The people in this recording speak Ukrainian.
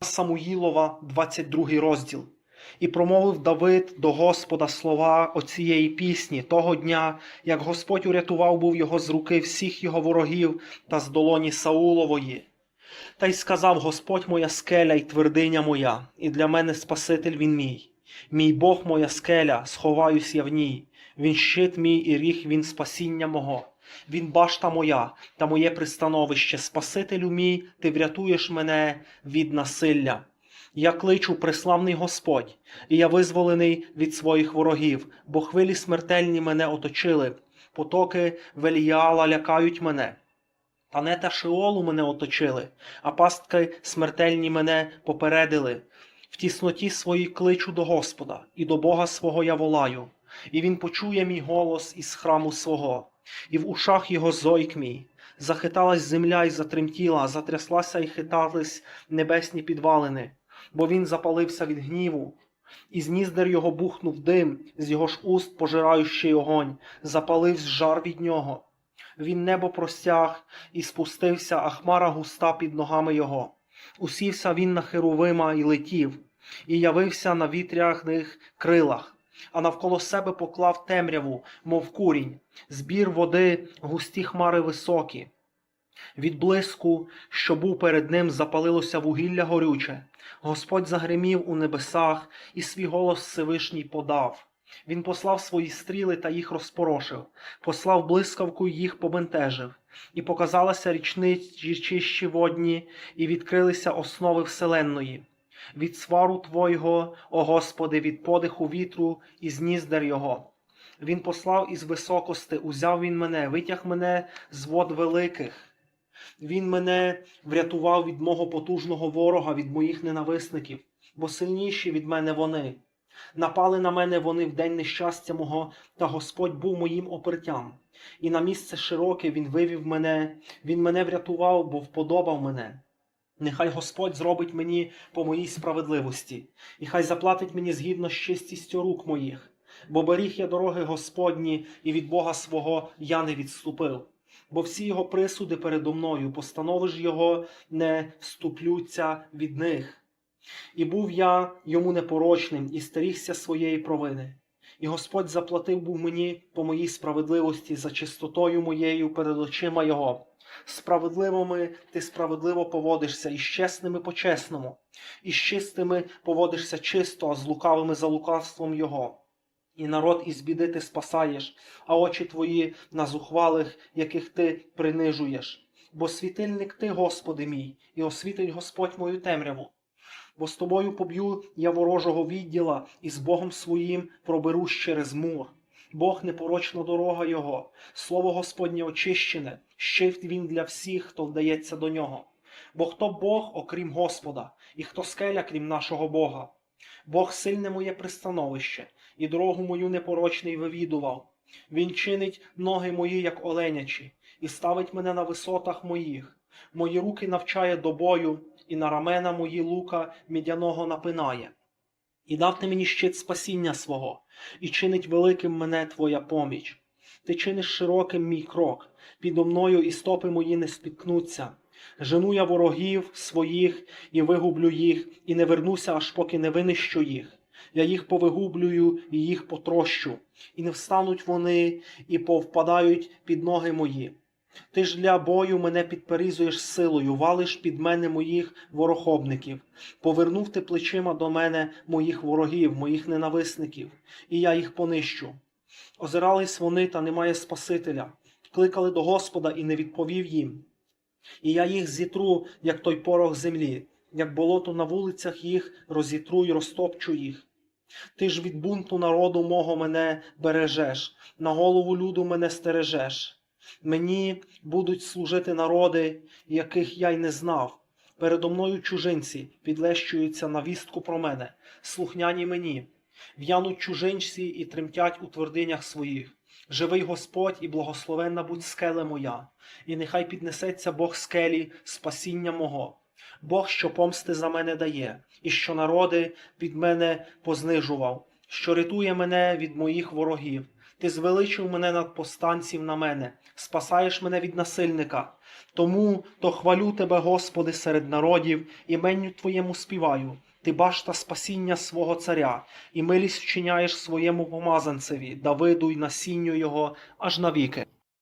Самуїлова, 22 розділ. І промовив Давид до Господа слова оцієї пісні того дня, як Господь урятував був його з руки всіх його ворогів та з долоні Саулової. Та й сказав Господь моя скеля й твердиня моя, і для мене Спаситель він мій. Мій Бог моя скеля, сховаюсь я в ній. Він щит мій і ріг, він спасіння мого. Він башта моя та моє пристановище. Спасителю мій, ти врятуєш мене від насилля. Я кличу преславний Господь, і я визволений від своїх ворогів, бо хвилі смертельні мене оточили, потоки Веліяла лякають мене. Та не та Шеолу мене оточили, а пастки смертельні мене попередили. В тісноті своїй кличу до Господа, і до Бога свого я волаю, і Він почує мій голос із храму свого, і в ушах його зойк мій. Захиталась земля і затремтіла, затряслася і хитались небесні підвалини, бо він запалився від гніву, і з його бухнув дим, з його ж уст пожираючий огонь, запалив жар від нього. Він небо простяг і спустився, а хмара густа під ногами його. Усівся він на херовима і летів, і явився на вітряних крилах, а навколо себе поклав темряву, мов курінь, збір води, густі хмари високі. Від блиску, що був перед ним, запалилося вугілля горюче. Господь загримів у небесах і свій голос Всевишній подав. Він послав свої стріли та їх розпорошив, послав блискавку їх побентежив, і показалася річничі водні, і відкрилися основи вселенної. Від свару Твого, о Господи, від подиху вітру і з ніздер його. Він послав із високости, узяв він мене, витяг мене з вод великих. Він мене врятував від мого потужного ворога, від моїх ненависників, бо сильніші від мене вони. Напали на мене вони в день нещастя мого, та Господь був моїм опертям. І на місце широке Він вивів мене, Він мене врятував, бо вподобав мене. Нехай Господь зробить мені по моїй справедливості, і хай заплатить мені згідно з чистістю рук моїх, бо беріг я дороги Господні, і від Бога свого я не відступив. Бо всі його присуди передо мною, постанови ж його не вступлються від них. І був я йому непорочним, і стерігся своєї провини. І Господь заплатив був мені по моїй справедливості за чистотою моєю перед очима Його. Справедливими ти справедливо поводишся, і з чесними по чесному, і з чистими поводишся чисто, а з лукавими за лукавством Його. І народ із біди ти спасаєш, а очі твої на зухвалих, яких ти принижуєш. Бо світильник ти, Господи мій, і освітить Господь мою темряву. Бо з тобою поб'ю я ворожого відділа, і з Богом своїм проберусь через мур. Бог непорочна дорога Його, слово Господнє очищене, щит він для всіх, хто вдається до нього. Бо хто Бог, окрім Господа, і хто скеля, крім нашого Бога? Бог сильне моє пристановище, і дорогу мою непорочний вивідував. Він чинить ноги мої, як оленячі, і ставить мене на висотах моїх. Мої руки навчає до бою, і на рамена мої лука мідяного напинає. І дав ти мені щит спасіння свого, і чинить великим мене твоя поміч. Ти чиниш широким мій крок, підо мною і стопи мої не спіткнуться. Жену я ворогів своїх і вигублю їх, і не вернуся, аж поки не винищу їх. Я їх повигублюю і їх потрощу, і не встануть вони, і повпадають під ноги мої. Ти ж для бою мене підперізуєш силою, валиш під мене моїх ворохобників, повернув ти плечима до мене моїх ворогів, моїх ненависників, і я їх понищу. Озирались вони, та немає Спасителя, кликали до Господа і не відповів їм. І я їх зітру, як той порох землі, як болото на вулицях їх розітру й розтопчу їх. Ти ж від бунту народу мого мене бережеш, на голову люду мене стережеш. Мені будуть служити народи, яких я й не знав. Передо мною чужинці підлещуються на вістку про мене, слухняні мені, в'януть чужинці і тремтять у твердинях своїх. Живий Господь і благословенна будь скеле моя, і нехай піднесеться Бог скелі спасіння мого, Бог, що помсти за мене дає, і що народи від мене познижував, що рятує мене від моїх ворогів. Ти звеличив мене над повстанців на мене, спасаєш мене від насильника. Тому то хвалю тебе, Господи, серед народів, іменню Твоєму співаю. Ти башта спасіння свого царя, і милість вчиняєш своєму помазанцеві, Давиду й насінню його аж навіки.